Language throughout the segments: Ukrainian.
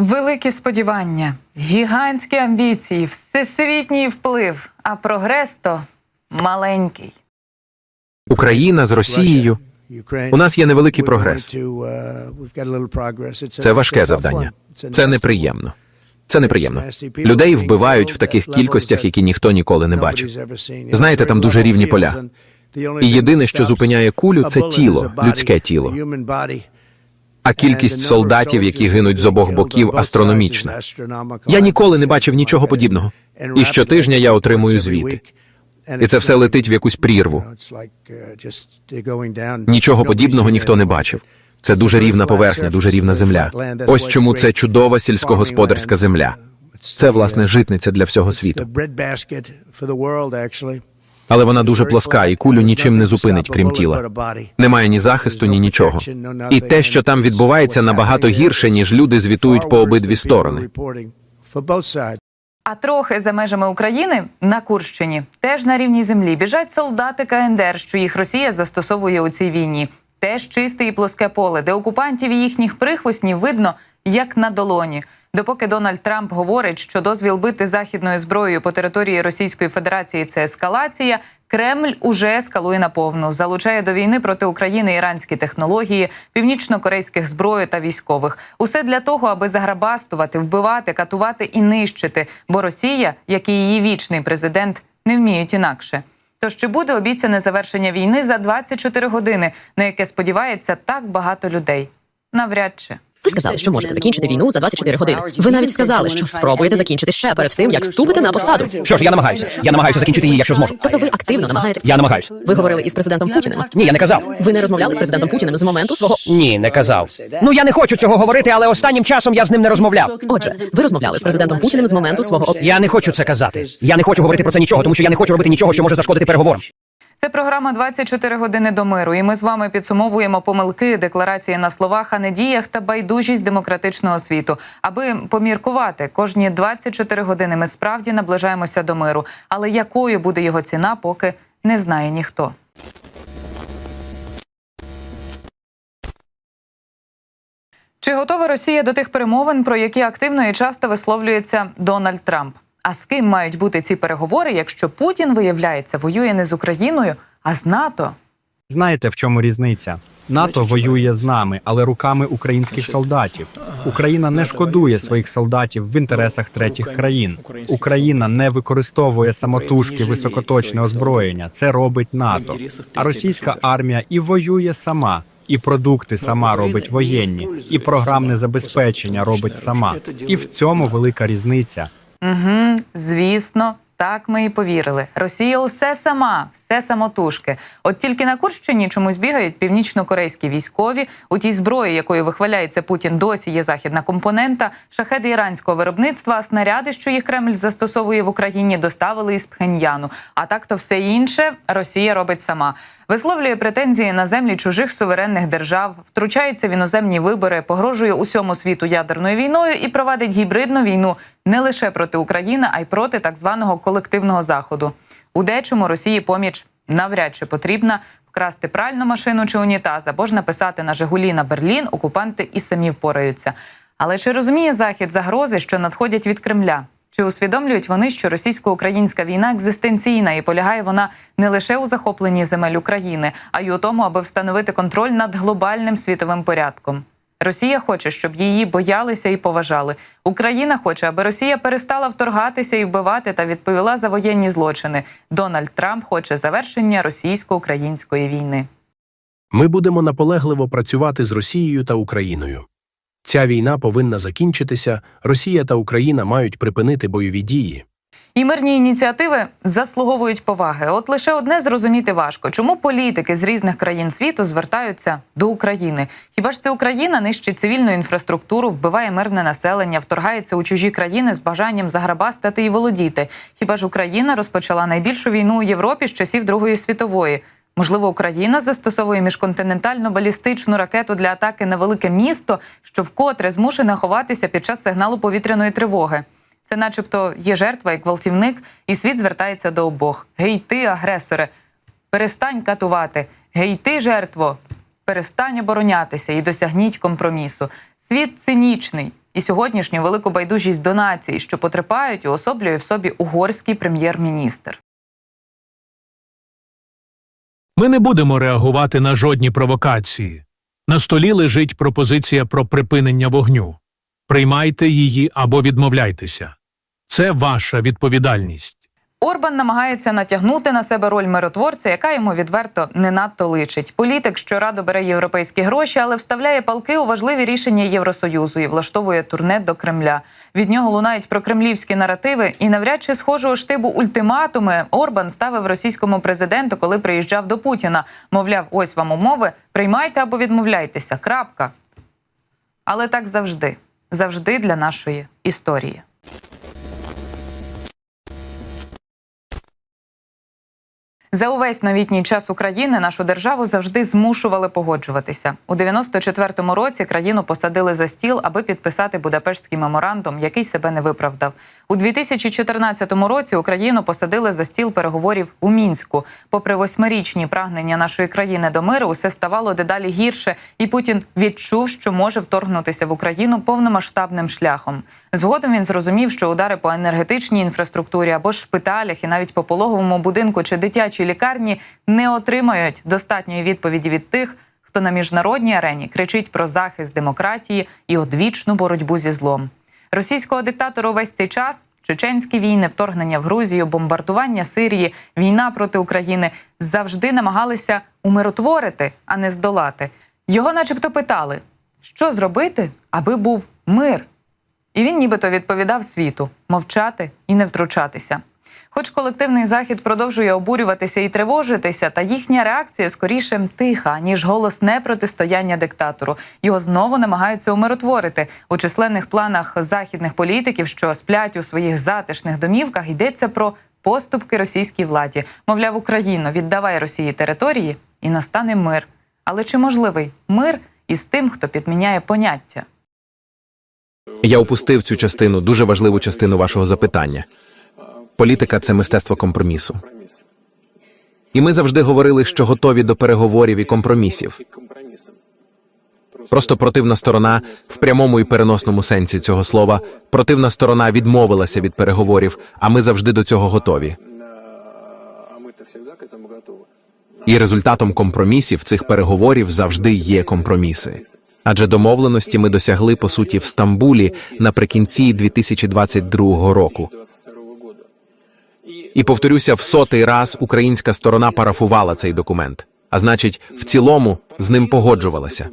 Великі сподівання, гігантські амбіції, всесвітній вплив, а прогрес то маленький. Україна з Росією. У нас є невеликий прогрес. Це важке завдання. Це неприємно. Це неприємно. Людей вбивають в таких кількостях, які ніхто ніколи не бачив. Знаєте, там дуже рівні поля. І єдине, що зупиняє кулю, це тіло, людське тіло. А кількість солдатів, які гинуть з обох боків, астрономічна. Я ніколи не бачив нічого подібного. І щотижня я отримую звіти. І це все летить в якусь прірву. Нічого подібного ніхто не бачив. Це дуже рівна поверхня, дуже рівна земля. Ось чому це чудова сільськогосподарська земля. Це, власне, житниця для всього світу. Але вона дуже плоска, і кулю нічим не зупинить, крім тіла. Немає ні захисту, ні нічого. І те, що там відбувається, набагато гірше, ніж люди звітують по обидві сторони. А трохи за межами України на Курщині, теж на рівній землі, біжать солдати КНДР, що їх Росія застосовує у цій війні. Теж чисте і плоске поле, де окупантів і їхніх прихвостнів видно як на долоні. Допоки Дональд Трамп говорить, що дозвіл бити західною зброєю по території Російської Федерації це ескалація, Кремль уже ескалує наповну, залучає до війни проти України іранські технології, північно-корейських зброю та військових. Усе для того, аби заграбастувати, вбивати, катувати і нищити. Бо Росія, як і її вічний президент, не вміють інакше. Тож чи буде обіцяне завершення війни за 24 години, на яке сподівається так багато людей? Навряд чи. Ви сказали, що можете закінчити війну за 24 години. Ви навіть сказали, що спробуєте закінчити ще перед тим, як вступите на посаду. Що ж, я намагаюся. Я намагаюся закінчити її, якщо зможу. Тобто ви активно намагаєте. Я намагаюся. Ви говорили із президентом Путіним. Ні, я не казав. Ви не розмовляли з президентом Путіним з моменту свого. Ні, не казав. Ну я не хочу цього говорити, але останнім часом я з ним не розмовляв. Отже, ви розмовляли з президентом Путіним з моменту свого. Я не хочу це казати. Я не хочу говорити про це нічого, тому що я не хочу робити нічого, що може зашкодити переговорам. Це програма «24 години до миру. І ми з вами підсумовуємо помилки, декларації на словах, а не діях та байдужість демократичного світу. Аби поміркувати, кожні 24 години ми справді наближаємося до миру. Але якою буде його ціна, поки не знає ніхто. Чи готова Росія до тих перемовин, про які активно і часто висловлюється Дональд Трамп? А з ким мають бути ці переговори, якщо Путін виявляється воює не з Україною, а з НАТО? Знаєте, в чому різниця? НАТО воює з нами, але руками українських солдатів. Україна не шкодує своїх солдатів в інтересах третіх країн. Україна не використовує самотужки високоточне озброєння. Це робить НАТО. А російська армія і воює сама. І продукти сама робить воєнні, і програмне забезпечення робить сама. І в цьому велика різниця. Угу, звісно, так ми і повірили. Росія усе сама, все самотужки. От тільки на Курщині чомусь бігають північно-корейські військові. У тій зброї, якою вихваляється Путін, досі є західна компонента. Шахеди іранського виробництва, снаряди, що їх Кремль застосовує в Україні, доставили із Пхеньяну. А так то все інше Росія робить сама. Висловлює претензії на землі чужих суверенних держав, втручається в іноземні вибори, погрожує усьому світу ядерною війною і провадить гібридну війну не лише проти України, а й проти так званого колективного заходу. У дечому Росії поміч навряд чи потрібна вкрасти пральну машину чи унітаз, або ж написати на Жигулі на Берлін. Окупанти і самі впораються. Але чи розуміє Захід загрози, що надходять від Кремля? Чи усвідомлюють вони, що російсько-українська війна екзистенційна і полягає вона не лише у захопленні земель України, а й у тому, аби встановити контроль над глобальним світовим порядком? Росія хоче, щоб її боялися і поважали. Україна хоче, аби Росія перестала вторгатися і вбивати та відповіла за воєнні злочини. Дональд Трамп хоче завершення російсько-української війни. Ми будемо наполегливо працювати з Росією та Україною. Ця війна повинна закінчитися. Росія та Україна мають припинити бойові дії. І мирні ініціативи заслуговують поваги. От лише одне зрозуміти важко, чому політики з різних країн світу звертаються до України. Хіба ж це Україна нищить цивільну інфраструктуру, вбиває мирне населення, вторгається у чужі країни з бажанням заграбастати і володіти? Хіба ж Україна розпочала найбільшу війну у Європі з часів Другої світової? Можливо, Україна застосовує міжконтинентальну балістичну ракету для атаки на велике місто, що вкотре змушене ховатися під час сигналу повітряної тривоги. Це, начебто, є жертва і гвалтівник, і світ звертається до обох. Гей, ти, агресоре, перестань катувати. Гей, ти, жертво, перестань оборонятися і досягніть компромісу. Світ цинічний, і сьогоднішню велику байдужість до нації, що потерпають, уособлює в собі угорський прем'єр-міністр. Ми не будемо реагувати на жодні провокації. На столі лежить пропозиція про припинення вогню. Приймайте її або відмовляйтеся. Це ваша відповідальність. Орбан намагається натягнути на себе роль миротворця, яка йому відверто не надто личить. Політик, що радо бере європейські гроші, але вставляє палки у важливі рішення Євросоюзу і влаштовує турне до Кремля. Від нього лунають прокремлівські наративи, і навряд чи схожого штибу ультиматуми Орбан ставив російському президенту, коли приїжджав до Путіна. Мовляв, ось вам умови, приймайте або відмовляйтеся. Крапка. Але так завжди, завжди для нашої історії. За увесь новітній час України нашу державу завжди змушували погоджуватися. У 94-му році країну посадили за стіл, аби підписати Будапештський меморандум, який себе не виправдав. У 2014 році Україну посадили за стіл переговорів у мінську. Попри восьмирічні прагнення нашої країни до миру, усе ставало дедалі гірше, і Путін відчув, що може вторгнутися в Україну повномасштабним шляхом. Згодом він зрозумів, що удари по енергетичній інфраструктурі або ж шпиталях, і навіть по пологовому будинку чи дитячій лікарні не отримають достатньої відповіді від тих, хто на міжнародній арені кричить про захист демократії і одвічну боротьбу зі злом. Російського диктатора весь цей час чеченські війни, вторгнення в Грузію, бомбардування Сирії, війна проти України завжди намагалися умиротворити, а не здолати. Його, начебто, питали, що зробити, аби був мир. І він нібито відповідав світу мовчати і не втручатися. Хоч колективний захід продовжує обурюватися і тривожитися, та їхня реакція скоріше тиха, ніж голосне протистояння диктатору. Його знову намагаються умиротворити у численних планах західних політиків, що сплять у своїх затишних домівках. Йдеться про поступки російській владі. Мовляв, Україну віддавай Росії території і настане мир. Але чи можливий мир із тим, хто підміняє поняття? Я упустив цю частину, дуже важливу частину вашого запитання. Політика це мистецтво компромісу. І ми завжди говорили, що готові до переговорів і компромісів. Просто противна сторона в прямому і переносному сенсі цього слова противна сторона відмовилася від переговорів, а ми завжди до цього готові. І результатом компромісів цих переговорів завжди є компроміси. Адже домовленості ми досягли по суті в Стамбулі наприкінці 2022 року. І повторюся, в сотий раз українська сторона парафувала цей документ, а значить, в цілому з ним погоджувалася.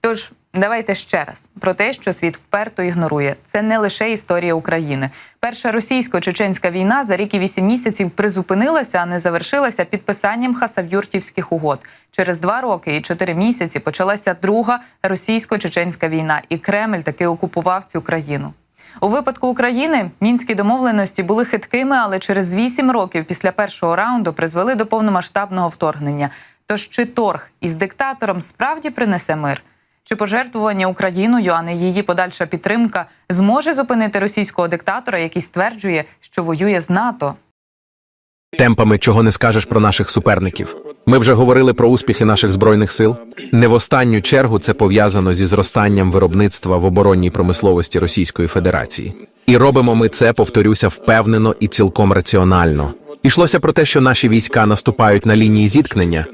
Тож давайте ще раз про те, що світ вперто ігнорує. Це не лише історія України. Перша російсько-чеченська війна за рік і вісім місяців призупинилася, а не завершилася підписанням хасавюртівських угод. Через два роки і чотири місяці почалася друга російсько-чеченська війна, і Кремль таки окупував цю країну. У випадку України мінські домовленості були хиткими, але через вісім років після першого раунду призвели до повномасштабного вторгнення. Тож чи торг із диктатором справді принесе мир? Чи пожертвування Україною, а не її подальша підтримка, зможе зупинити російського диктатора, який стверджує, що воює з НАТО? Темпами чого не скажеш про наших суперників. Ми вже говорили про успіхи наших збройних сил. Не в останню чергу це пов'язано зі зростанням виробництва в оборонній промисловості Російської Федерації. І робимо ми це, повторюся, впевнено і цілком раціонально. Ішлося про те, що наші війська наступають на лінії зіткнення.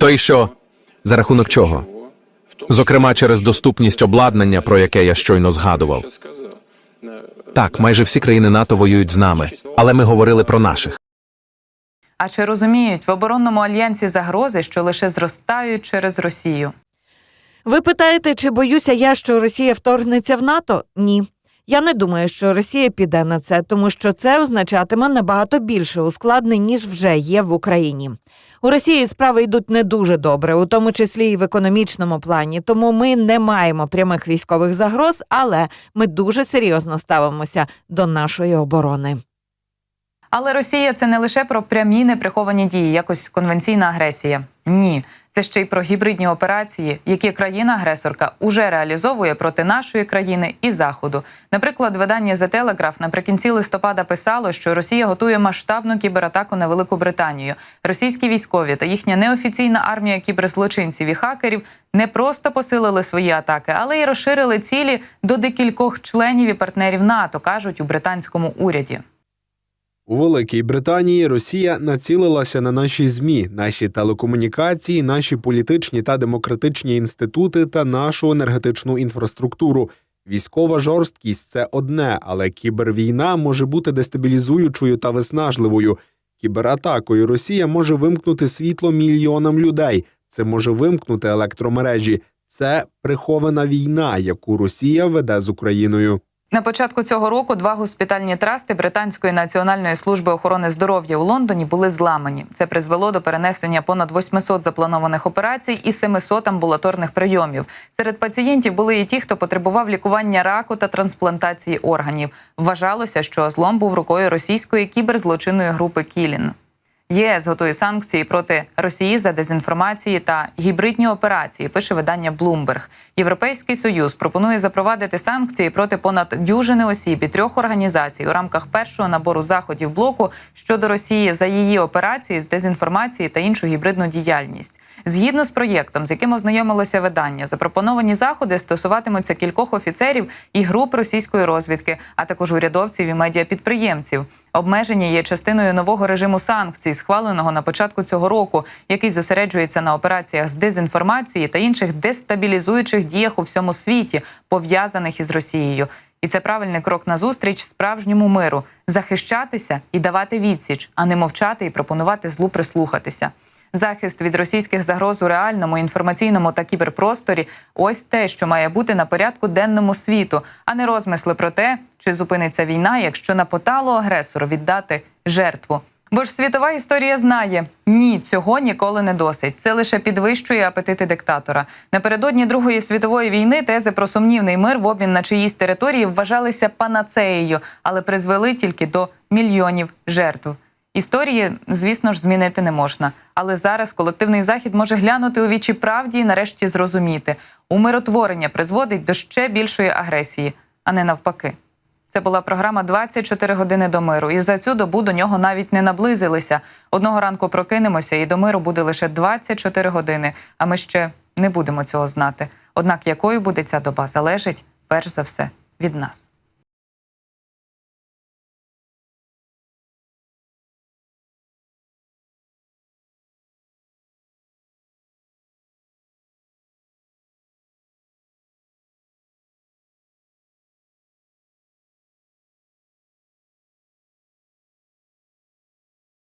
То й що? За рахунок чого? Зокрема, через доступність обладнання, про яке я щойно згадував. Так, майже всі країни НАТО воюють з нами, але ми говорили про наших. А чи розуміють в оборонному альянсі загрози, що лише зростають через Росію? Ви питаєте, чи боюся я, що Росія вторгнеться в НАТО? Ні. Я не думаю, що Росія піде на це, тому що це означатиме набагато більше ускладнень, ніж вже є в Україні. У Росії справи йдуть не дуже добре, у тому числі і в економічному плані. Тому ми не маємо прямих військових загроз, але ми дуже серйозно ставимося до нашої оборони. Але Росія це не лише про прямі неприховані дії, якось конвенційна агресія. Ні, це ще й про гібридні операції, які країна-агресорка уже реалізовує проти нашої країни і заходу. Наприклад, видання The Telegraph наприкінці листопада писало, що Росія готує масштабну кібератаку на Велику Британію. Російські військові та їхня неофіційна армія кіберзлочинців і хакерів не просто посилили свої атаки, але й розширили цілі до декількох членів і партнерів НАТО, кажуть у британському уряді. У Великій Британії Росія націлилася на наші змі, наші телекомунікації, наші політичні та демократичні інститути та нашу енергетичну інфраструктуру. Військова жорсткість це одне, але кібервійна може бути дестабілізуючою та виснажливою. Кібератакою Росія може вимкнути світло мільйонам людей. Це може вимкнути електромережі. Це прихована війна, яку Росія веде з Україною. На початку цього року два госпітальні трасти Британської національної служби охорони здоров'я у Лондоні були зламані. Це призвело до перенесення понад 800 запланованих операцій і 700 амбулаторних прийомів. Серед пацієнтів були і ті, хто потребував лікування раку та трансплантації органів. Вважалося, що злом був рукою російської кіберзлочинної групи Кілін. ЄС готує санкції проти Росії за дезінформації та гібридні операції. Пише видання Bloomberg. Європейський союз пропонує запровадити санкції проти понад дюжини осіб і трьох організацій у рамках першого набору заходів блоку щодо Росії за її операції з дезінформації та іншу гібридну діяльність. Згідно з проєктом, з яким ознайомилося видання, запропоновані заходи стосуватимуться кількох офіцерів і груп російської розвідки, а також урядовців і медіапідприємців. Обмеження є частиною нового режиму санкцій, схваленого на початку цього року, який зосереджується на операціях з дезінформації та інших дестабілізуючих діях у всьому світі, пов'язаних із Росією. І це правильний крок назустріч справжньому миру захищатися і давати відсіч, а не мовчати і пропонувати злу прислухатися. Захист від російських загроз у реальному інформаційному та кіберпросторі ось те, що має бути на порядку денному світу, а не розмисли про те, чи зупиниться війна, якщо на поталу агресору віддати жертву. Бо ж світова історія знає ні, цього ніколи не досить. Це лише підвищує апетити диктатора. Напередодні Другої світової війни тези про сумнівний мир в обмін на чиїсь території вважалися панацеєю, але призвели тільки до мільйонів жертв. Історії, звісно ж, змінити не можна. Але зараз колективний захід може глянути у вічі правді і нарешті зрозуміти, умиротворення призводить до ще більшої агресії, а не навпаки. Це була програма «24 години до миру. І за цю добу до нього навіть не наблизилися. Одного ранку прокинемося, і до миру буде лише 24 години. А ми ще не будемо цього знати. Однак якою буде ця доба, залежить перш за все від нас.